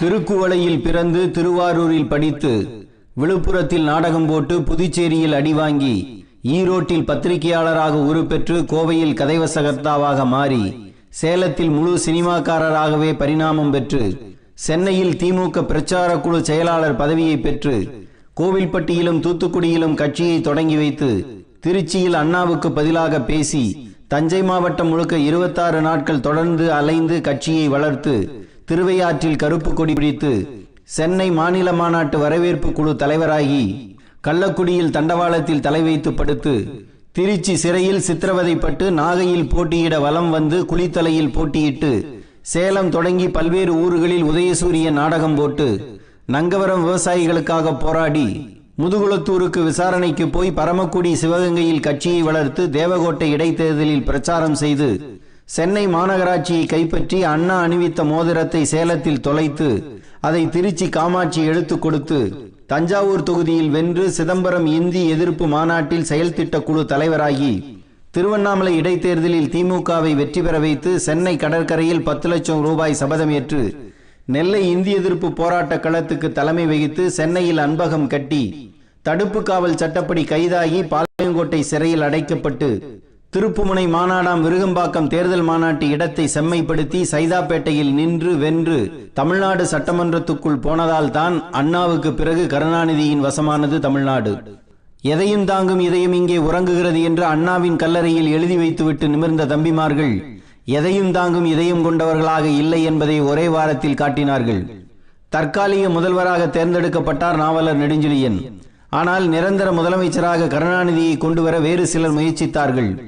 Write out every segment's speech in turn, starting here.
திருக்குவளையில் பிறந்து திருவாரூரில் படித்து விழுப்புரத்தில் நாடகம் போட்டு புதுச்சேரியில் அடிவாங்கி ஈரோட்டில் பத்திரிகையாளராக உருப்பெற்று கோவையில் கதைவசகர்த்தாவாக மாறி சேலத்தில் முழு சினிமாக்காரராகவே பரிணாமம் பெற்று சென்னையில் திமுக பிரச்சார குழு செயலாளர் பதவியை பெற்று கோவில்பட்டியிலும் தூத்துக்குடியிலும் கட்சியை தொடங்கி வைத்து திருச்சியில் அண்ணாவுக்கு பதிலாக பேசி தஞ்சை மாவட்டம் முழுக்க இருபத்தாறு நாட்கள் தொடர்ந்து அலைந்து கட்சியை வளர்த்து திருவையாற்றில் கருப்பு கொடி பிடித்து சென்னை மாநில மாநாட்டு வரவேற்பு குழு தலைவராகி கள்ளக்குடியில் தண்டவாளத்தில் தலை வைத்து படுத்து திருச்சி சிறையில் சித்திரவதைப்பட்டு நாகையில் போட்டியிட வலம் வந்து குளித்தலையில் போட்டியிட்டு சேலம் தொடங்கி பல்வேறு ஊர்களில் உதயசூரிய நாடகம் போட்டு நங்கவரம் விவசாயிகளுக்காக போராடி முதுகுளத்தூருக்கு விசாரணைக்கு போய் பரமக்குடி சிவகங்கையில் கட்சியை வளர்த்து தேவகோட்டை இடைத்தேர்தலில் பிரச்சாரம் செய்து சென்னை மாநகராட்சியை கைப்பற்றி அண்ணா அணிவித்த மோதிரத்தை சேலத்தில் தொலைத்து அதை திருச்சி காமாட்சி எடுத்துக் கொடுத்து தஞ்சாவூர் தொகுதியில் வென்று சிதம்பரம் இந்தி எதிர்ப்பு மாநாட்டில் செயல்திட்ட குழு தலைவராகி திருவண்ணாமலை இடைத்தேர்தலில் திமுகவை வெற்றி பெற வைத்து சென்னை கடற்கரையில் பத்து லட்சம் ரூபாய் சபதம் ஏற்று நெல்லை இந்தி எதிர்ப்பு போராட்ட களத்துக்கு தலைமை வகித்து சென்னையில் அன்பகம் கட்டி தடுப்பு காவல் சட்டப்படி கைதாகி பாளையங்கோட்டை சிறையில் அடைக்கப்பட்டு திருப்புமுனை மாநாடாம் விருகம்பாக்கம் தேர்தல் மாநாட்டு இடத்தை செம்மைப்படுத்தி சைதாப்பேட்டையில் நின்று வென்று தமிழ்நாடு சட்டமன்றத்துக்குள் போனதால் தான் அண்ணாவுக்கு பிறகு கருணாநிதியின் வசமானது தமிழ்நாடு. எதையும் தாங்கும் இதயம் இங்கே உறங்குகிறது என்று அண்ணாவின் கல்லறையில் எழுதி வைத்துவிட்டு நிமிர்ந்த தம்பிமார்கள் எதையும் தாங்கும் இதயம் கொண்டவர்களாக இல்லை என்பதை ஒரே வாரத்தில் காட்டினார்கள். தற்காலிக முதல்வராக தேர்ந்தெடுக்கப்பட்டார் நாவலர் நெடுஞ்செழியன். ஆனால் நிரந்தர முதலமைச்சராக கருணாநிதியை கொண்டு வர வேறு சிலர் முயற்சித்தார்கள்.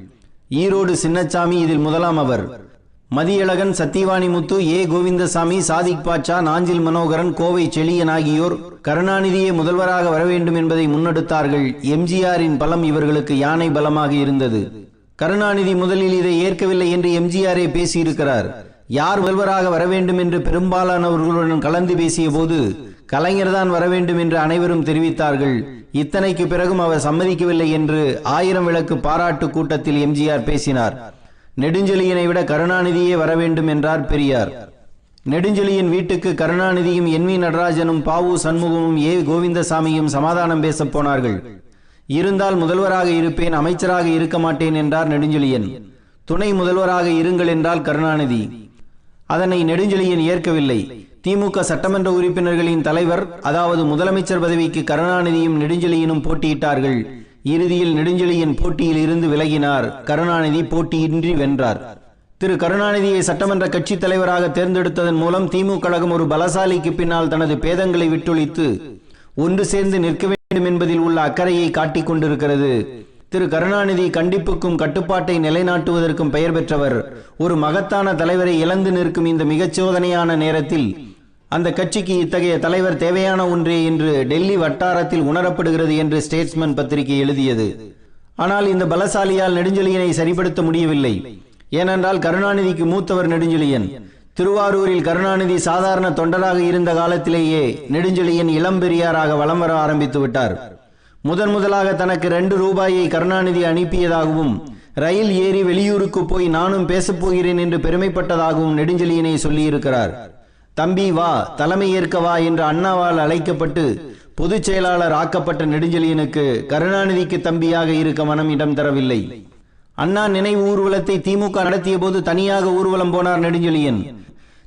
ஈரோடு சின்னச்சாமி இதில் முதலாம் அவர். மதியழகன் சத்தியவாணி முத்து ஏ. கோவிந்தசாமி சாதிக் பாட்சா நாஞ்சில் மனோகரன் கோவை செழியன் ஆகியோர் கருணாநிதியை முதல்வராக வர வேண்டும் என்பதை முன்னெடுத்தார்கள். எம்ஜிஆரின் பலம் இவர்களுக்கு யானை பலமாக இருந்தது. கருணாநிதி முதலில் இதை ஏற்கவில்லை என்று எம்ஜிஆரே பேசியிருக்கிறார். யார் முதல்வராக வர வேண்டும் என்று பெரும்பாலானவர்களுடன் கலந்து பேசிய போது கலைஞர்தான் வர வேண்டும் என்று அனைவரும் தெரிவித்தார்கள். இத்தனைக்கு பிறகும் அவர் சம்மதிக்கவில்லை என்று ஆயிரம் விளக்கு பாராட்டு கூட்டத்தில் எம்ஜிஆர் பேசினார். நெடுஞ்செழியனை விட கருணாநிதியே வர வேண்டும் என்றார் பெரியார். நெடுஞ்செழியன் வீட்டுக்கு கருணாநிதியும் என் வி நடராஜனும் பாவு சண்முகமும் ஏ கோவிந்தசாமியும் சமாதானம் பேசப் போனார்கள். இருந்தால் முதல்வராக இருப்பேன் அமைச்சராக இருக்க மாட்டேன் என்றார் நெடுஞ்செழியன். துணை முதல்வராக இருங்கள் என்றால் கருணாநிதி. அதனை நெடுஞ்செழியன் ஏற்கவில்லை. திமுக சட்டமன்ற உறுப்பினர்களின் தலைவர் அதாவது முதலமைச்சர் பதவிக்கு கருணாநிதியும் நெடுஞ்செழியனும் போட்டியிட்டார்கள். இறுதியில் நெடுஞ்செழியன் போட்டியில் இருந்து விலகினார். கருணாநிதி போட்டியின்றி வென்றார். திரு. கருணாநிதியை சட்டமன்ற கட்சி தலைவராக தேர்ந்தெடுத்ததன் மூலம் திமுக கழகம் ஒரு பலசாலிக்கு பின்னால் தனது பேதங்களை விட்டொழித்து ஒன்று சேர்ந்து நிற்க வேண்டும் என்பதில் உள்ள அக்கறையை காட்டிக் கொண்டிருக்கிறது. திரு கருணாநிதி கண்டிப்புக்கும் கட்டுப்பாட்டை நிலைநாட்டுவதற்கும் பெயர் பெற்றவர். ஒரு மகத்தான தலைவரை இழந்து நிற்கும் இந்த மிகச் சோதனையான நேரத்தில் அந்த கட்சிக்கு இத்தகைய தலைவர் தேவையான ஒன்றே என்று டெல்லி வட்டாரத்தில் உணரப்படுகிறது என்று ஸ்டேட்ஸ்மேன் பத்திரிகை எழுதியது. ஆனால் இந்த பலசாலியால் நெடுஞ்செழியனை சரிப்படுத்த முடியவில்லை. ஏனென்றால் கருணாநிதிக்கு மூத்தவர் நெடுஞ்செழியன். திருவாரூரில் கருணாநிதி சாதாரண தொண்டராக இருந்த காலத்திலேயே நெடுஞ்செழியன் இளம்பெரியாராக வலம் வர ஆரம்பித்து விட்டார். முதன் முதலாக தனக்கு ரெண்டு ரூபாயை கருணாநிதி அனுப்பியதாகவும் ரயில் ஏறி வெளியூருக்கு போய் நானும் பேசப் போகிறேன் என்று பெருமைப்பட்டதாகவும் நெடுஞ்செழியனை சொல்லியிருக்கிறார். தம்பி வா தலைமை ஏற்க வா என்று அண்ணாவால் அழைக்கப்பட்டு பொதுச் செயலாளர் ஆக்கப்பட்ட நெடுஞ்செழியனுக்கு கருணாநிதிக்கு தம்பியாக இருக்க மனம் இடம் தரவில்லை. அண்ணா நினைவு ஊர்வலத்தை திமுக நடத்திய போது தனியாக ஊர்வலம் போனார் நெடுஞ்செழியன்.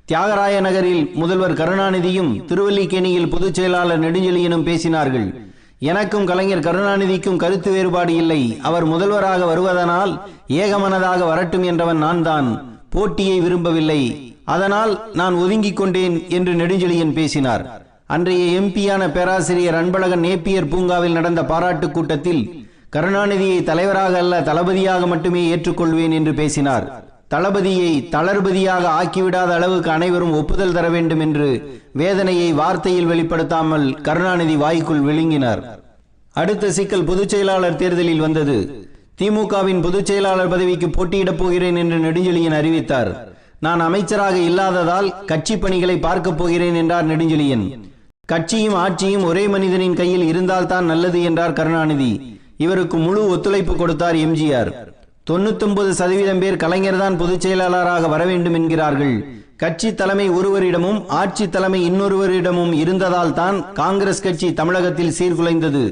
தியாகராய நகரில் முதல்வர் கருணாநிதியும் திருவல்லிக்கேணியில் பொதுச் செயலாளர் நெடுஞ்செழியனும் பேசினார்கள். எனக்கும் கலைஞர் கருணாநிதிக்கும் கருத்து வேறுபாடு இல்லை. அவர் முதல்வராக வருவதனால் ஏகமனதாக வரட்டும் என்றவன் நான் தான் போட்டியை விரும்பவில்லை. அதனால் நான் ஒதுங்கிக் கொண்டேன் என்று நெடுஞ்செழியன் பேசினார். அன்றைய எம்பியான பேராசிரியர் அன்பழகன் நேப்பியர் பூங்காவில் நடந்த பாராட்டு கூட்டத்தில் கருணாநிதியை தலைவராக அல்ல தளபதியாக மட்டுமே ஏற்றுக்கொள்வேன் என்று பேசினார். தளபதியை தளர்பதியாக ஆக்கிவிடாத அளவுக்கு அனைவரும் ஒப்புதல் தர வேண்டும் என்று வேதனையை வார்த்தையில் வெளிப்படுத்தாமல் கருணாநிதி வாய்க்குள் விழுங்கினார். அடுத்த சிக்கல் பொதுச் செயலாளர் தேர்தலில் வந்தது. திமுகவின் பொதுச் செயலாளர் பதவிக்கு போட்டியிடப் போகிறேன் என்று நெடுஞ்செழியன் அறிவித்தார். நான் அமைச்சராக இல்லாததால் கட்சி பணிகளை பார்க்கப் போகிறேன் என்றார் நெடுஞ்செழியன். கட்சியும் ஆட்சியும் ஒரே மனிதனின் கையில் இருந்தால்தான் நல்லது என்றார் கருணாநிதி. இவருக்கு முழு ஒத்துழைப்பு கொடுத்தார் எம்ஜிஆர். தொண்ணூத்தொன்பது சதவீதம் பேர் கலைஞர்தான் பொதுச் செயலாளராக வர வேண்டும் என்கிறார்கள். கட்சி தலைமை ஒருவரிடமும் ஆட்சி தலைமை இன்னொருவரிடமும் இருந்ததால் தான் காங்கிரஸ் கட்சி தமிழகத்தில் சீர்குலைந்தது.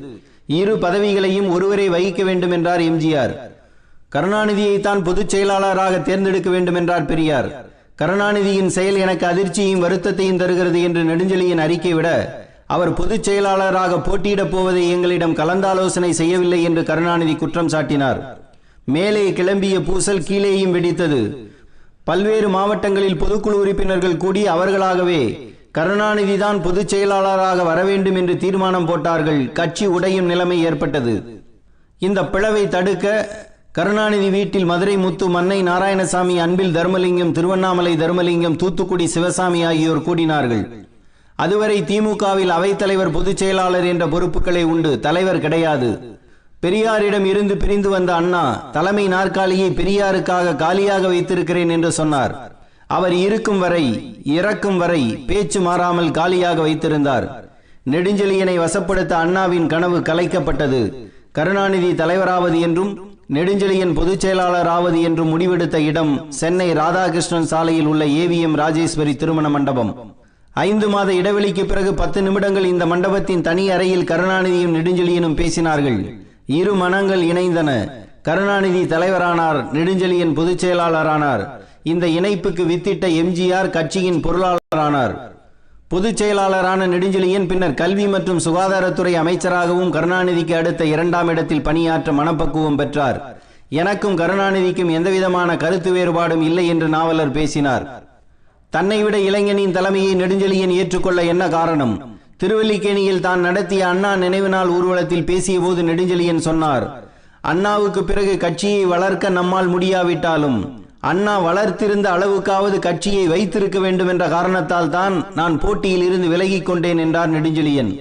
இரு பதவிகளையும் ஒருவரை வகிக்க வேண்டும் என்றார் எம்ஜிஆர். கருணாநிதியை தான் பொதுச் செயலாளராக தேர்ந்தெடுக்க வேண்டும் என்றார் பெரியார். கருணாநிதியின் செயல் எனக்கு அதிர்ச்சியையும் வருத்தத்தையும் தருகிறது என்று நெடுஞ்செழியின் அறிக்கை விட அவர் பொதுச் செயலாளராக போட்டியிடப் போவதை எங்களிடம் கலந்தாலோசனை செய்யவில்லை என்று கருணாநிதி குற்றம் சாட்டினார். மேலே கிளம்பிய பூசல் கீழேயும் வெடித்தது. பல்வேறு மாவட்டங்களில் பொதுக்குழு உறுப்பினர்கள் கூடி அவர்களாகவே கருணாநிதி தான் பொதுச் செயலாளராக வர வேண்டும் என்று தீர்மானம் போட்டார்கள். கட்சி உடையும் நிலைமை ஏற்பட்டது. இந்த பிளவை தடுக்க கருணாநிதி வீட்டில் மதுரை முத்து மன்னை நாராயணசாமி அன்பில் தர்மலிங்கம் திருவண்ணாமலை தர்மலிங்கம் தூத்துக்குடி சிவசாமி ஆகியோர் கூடினார்கள். அதுவரை திமுகவில் அவைத்தலைவர் பொதுச் செயலாளர் என்ற பொறுப்புகளை உண்டு. தலைவர் கிடையாது. பெரியாரிடம் இருந்து பிரிந்து வந்த அண்ணா தலைமை நாற்காலியை பெரியாருக்காக காலியாக வைத்திருக்கிறேன் என்று சொன்னார். அவர் இருக்கும் வரை இறக்கும் வரை பேச்சு மாறாமல் காலியாக வைத்திருந்தார். நெடுஞ்செழியனை வசப்படுத்த அண்ணாவின் கனவு கலைக்கப்பட்டது. கருணாநிதி தலைவராவது என்றும் நெடுஞ்செழியன் பொதுச் செயலாளராவது என்றும் முடிவெடுத்த இடம் சென்னை ராதாகிருஷ்ணன் சாலையில் உள்ள ஏவிஎம் ராஜேஸ்வரி திருமண மண்டபம். ஐந்து மாத இடைவெளிக்கு பிறகு பத்து நிமிடங்கள் இந்த மண்டபத்தின் தனி அறையில் கருணாநிதியும் நெடுஞ்செழியனும் பேசினார்கள். இரு மனங்கள் இணைந்தன. கருணாநிதி தலைவரானார் நெடுஞ்செழியின் பொதுச் செயலாளரானார் இந்த இணைப்புக்கு வித்திட்ட எம்ஜிஆர் கட்சியின் பொருளாளரானார். பொதுச் செயலாளரான நெடுஞ்செழியன் பின்னர் கல்வி மற்றும் சுகாதாரத்துறை அமைச்சராகவும் கருணாநிதிக்கு அடுத்த இரண்டாம் இடத்தில் பணியாற்ற மனப்பக்குவம் பெற்றார். எனக்கும் கருணாநிதிக்கும் எந்தவிதமான கருத்து வேறுபாடும் இல்லை என்று நாவலர் பேசினார். தன்னை விட இளைஞனின் தலைமையை நெடுஞ்செழியன் ஏற்றுக்கொள்ள என்ன காரணம்? திருவல்லிக்கேணியில் தான் நடத்திய அண்ணா நினைவு நாள் ஊர்வலத்தில் பேசிய போது நெடுஞ்செழியன் சொன்னார் அண்ணாவுக்கு பிறகு கட்சியை வளர்க்க நம்மால் முடியாவிட்டாலும் அண்ணா வளர்த்திருந்த அளவுக்காவது கட்சியை வைத்திருக்க வேண்டும் என்ற காரணத்தால் தான் நான் போட்டியில் இருந்து விலகிக் கொண்டேன் என்றார் நெடுஞ்செழியன்.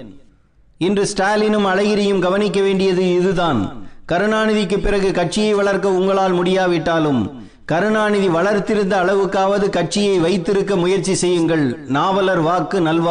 இன்று ஸ்டாலினும் அழகிரியும் கவனிக்க வேண்டியது இதுதான். கருணாநிதிக்கு பிறகு கட்சியை வளர்க்க உங்களால் முடியாவிட்டாலும் கருணாநிதி வளர்த்திருந்த அளவுக்காவது கட்சியை வைத்திருக்க முயற்சி செய்யுங்கள் நாவலர் வாக்கு நல்வாக்கு.